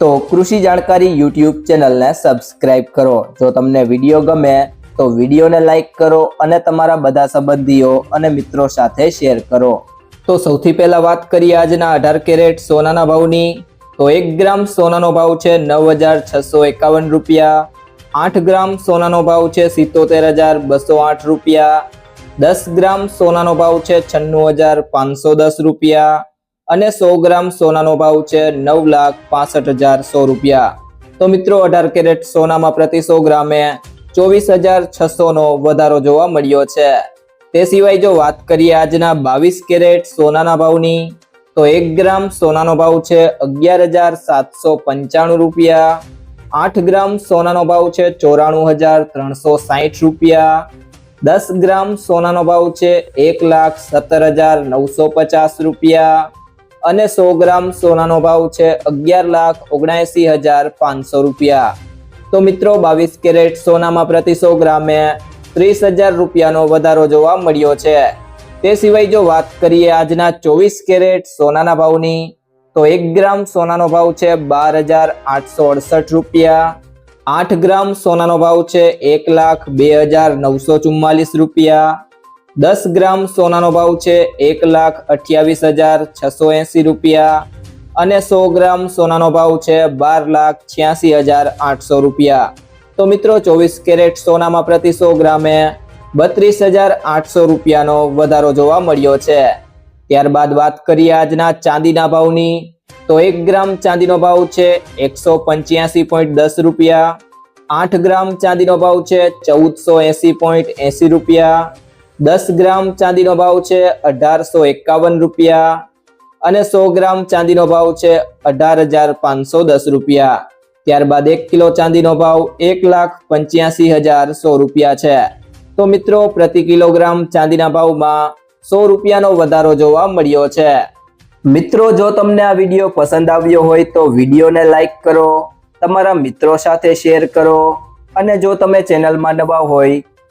તો કૃષિ જાણકારી યુટ્યુબ ચેનલને સબસ્ક્રાઇબ કરો. જો તમને વીડિયો ગમે, તો વિડીયોને લાઇક કરો અને તમારા બધા સંબંધીઓ અને મિત્રો સાથે શેર કરો. તો સૌથી પહેલાં વાત કરીએ આજના અઢાર કેરેટ સોનાના ભાવની. તો એક ગ્રામ સોનાનો ભાવ છે નવ હજાર છસો એકાવન રૂપિયા. આઠ ગ્રામ સોનાનો ભાવ છે સિત્તોતેર હજાર બસો આઠ રૂપિયા. દસ ગ્રામ સોનાનો ભાવ છે છન્નું હજાર પાંચસો દસ રૂપિયા. અને સો ગ્રામ સોનાનો ભાવ છે નવ લાખ પાસઠ હજાર સો રૂપિયા. તો મિત્રો, અઢાર કેરેટ સોનામાં પ્રતિ સો ગ્રામે ચોવીસ હજાર છસોનો વધારો જોવા મળ્યો છે. તે સિવાય જો વાત કરીએ આજના બાવીસ કેરેટ સોનાના ભાવની, તો એક ગ્રામ સોનાનો ભાવ છે અગિયાર હજાર સાતસો પંચાણું રૂપિયા. આઠ ગ્રામ સોનાનો ભાવ છે ચોરાણું હજાર ત્રણસો સાહીઠ રૂપિયા. દસ ગ્રામ સોનાનો ભાવ છે એક લાખ સત્તર હજાર નવસો પચાસ રૂપિયા. અને સો ગ્રામ સોનાનો ભાવ છે અગિયાર લાખ ઓગણસી હજાર પાંચસો રૂપિયા. તો મિત્રો, બાવીસ કેરેટ સોનામાં પ્રતિ સો ગ્રામે ત્રીસ હજાર રૂપિયાનો વધારો જોવા મળ્યો છે. તે સિવાય જો વાત કરીએ આજના ચોવીસ કેરેટ સોનાના ભાવની, તો એક ગ્રામ સોનાનો ભાવ છે બાર હજાર આઠસો અડસઠ રૂપિયા. આઠ ગ્રામ સોનાનો ભાવ છે એક લાખ બે હજાર નવસો ચુમ્માલીસ રૂપિયા. દસ ગ્રામ સોનાનો ભાવ છે એક લાખ અઠ્યાવીસ હજાર છસો એંસી રૂપિયા અને સો ગ્રામ સોનાનો ભાવ છે બાર લાખ છ્યાસી હજાર આઠસો રૂપિયા. તો મિત્રો, ચોવીસ કેરેટ સોનામાં પ્રતિ સો ગ્રામે બત્રીસ હજાર આઠસો રૂપિયાનો વધારો જોવા મળ્યો છે. ત્યારબાદ વાત કરીએ આજના ચાંદીના ભાવની. તો એક ગ્રામ ચાંદીનો ભાવ છે એકસો પંચ્યાસી પોઈન્ટ દસ રૂપિયા. આઠ ગ્રામ ચાંદીનો ભાવ છે ચૌદસો એંસી પોઈન્ટ એંસી રૂપિયા. દસ ગ્રામ ચાંદીનો ભાવ છે અઢારસો એકાવન રૂપિયા અને સો ગ્રામ ચાંદીનો ભાવ છે અઢાર હજાર પાંચસો દસ રૂપિયા. ત્યારબાદ એક કિલો ચાંદીનો ભાવ એક લાખ પંચ્યાસી હજાર સો રૂપિયા છે. તો મિત્રો, પ્રતિ કિલોગ્રામ ચાંદીના ભાવમાં સો રૂપિયાનો વધારો જોવા મળ્યો છે. મિત્રો, જો તમને આ વીડિયો પસંદ આવ્યો હોય તો વિડીયોને લાઈક કરો, તમારા મિત્રો સાથે શેર કરો અને જો તમે ચેનલમાં નવા હોય